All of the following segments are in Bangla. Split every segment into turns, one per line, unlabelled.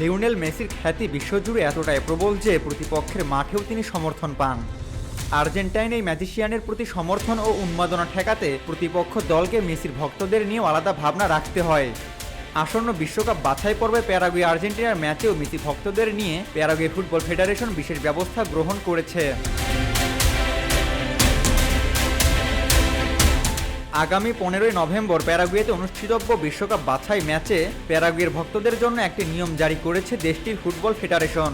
লিওনেল মেসির খ্যাতি বিশ্বজুড়ে এতটাই প্রবল যে প্রতিপক্ষের মাঠেও তিনি সমর্থন পান। আর্জেন্টাইন এই ম্যাজিশিয়ানের প্রতি সমর্থন ও উন্মাদনা ঠেকাতে প্রতিপক্ষ দলকে মেসির ভক্তদের নিয়েও আলাদা ভাবনা রাখতে হয়। আসন্ন বিশ্বকাপ বাছাই পর্বে প্যারাগুয়ে আর্জেন্টিনার ম্যাচেও মেসি ভক্তদের নিয়ে প্যারাগুয়ে ফুটবল ফেডারেশন বিশেষ ব্যবস্থা গ্রহণ করেছে। আগামী পনেরোই নভেম্বর প্যারাগুয়েতে অনুষ্ঠিতব্য বিশ্বকাপ বাছাই ম্যাচে প্যারাগুয়ের ভক্তদের জন্য একটি নিয়ম জারি করেছে দেশটির ফুটবল ফেডারেশন।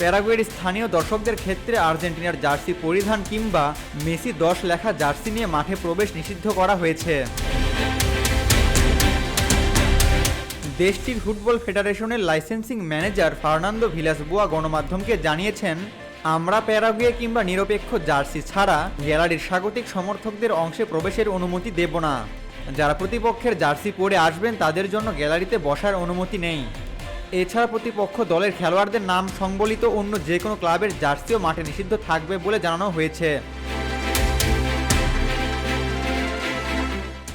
প্যারাগুয়ের স্থানীয় দর্শকদের ক্ষেত্রে আর্জেন্টিনার জার্সি পরিধান কিংবা মেসি দশ লেখা জার্সি নিয়ে মাঠে প্রবেশ নিষিদ্ধ করা হয়েছে। দেশটির ফুটবল ফেডারেশনের লাইসেন্সিং ম্যানেজার ফার্নান্দো ভিলাস বুয়া গণমাধ্যমকে জানিয়েছেন আমরা প্যারাগুয়ে কিংবা নিরপেক্ষ জার্সি ছাড়া গ্যালারির স্বাগতিক সমর্থকদের অংশে প্রবেশের অনুমতি দেব না। যারা প্রতিপক্ষের জার্সি পরে আসবেন, তাদের জন্য গ্যালারিতে বসার অনুমতি নেই। এছাড়া প্রতিপক্ষ দলের খেলোয়াড়দের নাম সংবলিত অন্য যে কোনো ক্লাবের জার্সিও মাঠে নিষিদ্ধ থাকবে বলে জানানো হয়েছে।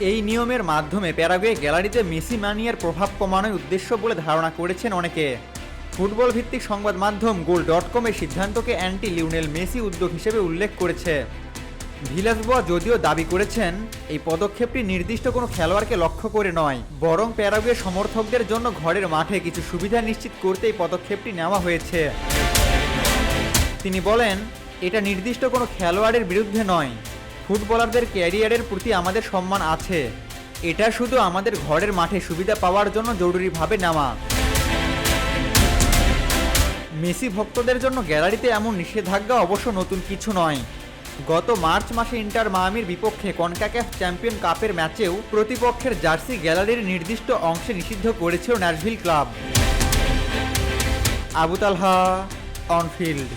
এই নিয়মের মাধ্যমে প্যারাগুয়ে গ্যালারিতে মেসি মানিয়ার প্রভাব কমানোর উদ্দেশ্য বলে ধারণা করেছেন অনেকে। ফুটবল ভিত্তিক সংবাদ মাধ্যম গোল ডট কমের সিদ্ধান্তকে অ্যান্টি লিওনেল মেসি উদ্যোগ হিসেবে উল্লেখ করেছে। ভিলাসবোয়া যদিও দাবি করেছেন, এই পদক্ষেপটি নির্দিষ্ট কোনো খেলোয়াড়কে লক্ষ্য করে নয়, বরং প্যারাগুয়ে সমর্থকদের জন্য ঘরের মাঠে কিছু সুবিধা নিশ্চিত করতে এই পদক্ষেপটি নেওয়া হয়েছে। তিনি বলেন, এটা নির্দিষ্ট কোনো খেলোয়াড়ের বিরুদ্ধে নয়, ফুটবলারদের ক্যারিয়ারের প্রতি আমাদের সম্মান আছে, এটা শুধু আমাদের ঘরের মাঠে সুবিধা পাওয়ার জন্য জরুরিভাবে নেওয়া। মেসি ভক্তদের জন্য গ্যালারিতে এমন নিষেধাজ্ঞা অবশ্য নতুন কিছু নয়। গত মার্চ মাসে ইন্টার মায়ামির বিপক্ষে কনকাক্যাফ চ্যাম্পিয়ন কাপের ম্যাচেও প্রতিপক্ষের জার্সি গ্যালারির নির্দিষ্ট অংশে নিষিদ্ধ করেছে Nashville club. Abu Talha Anfield.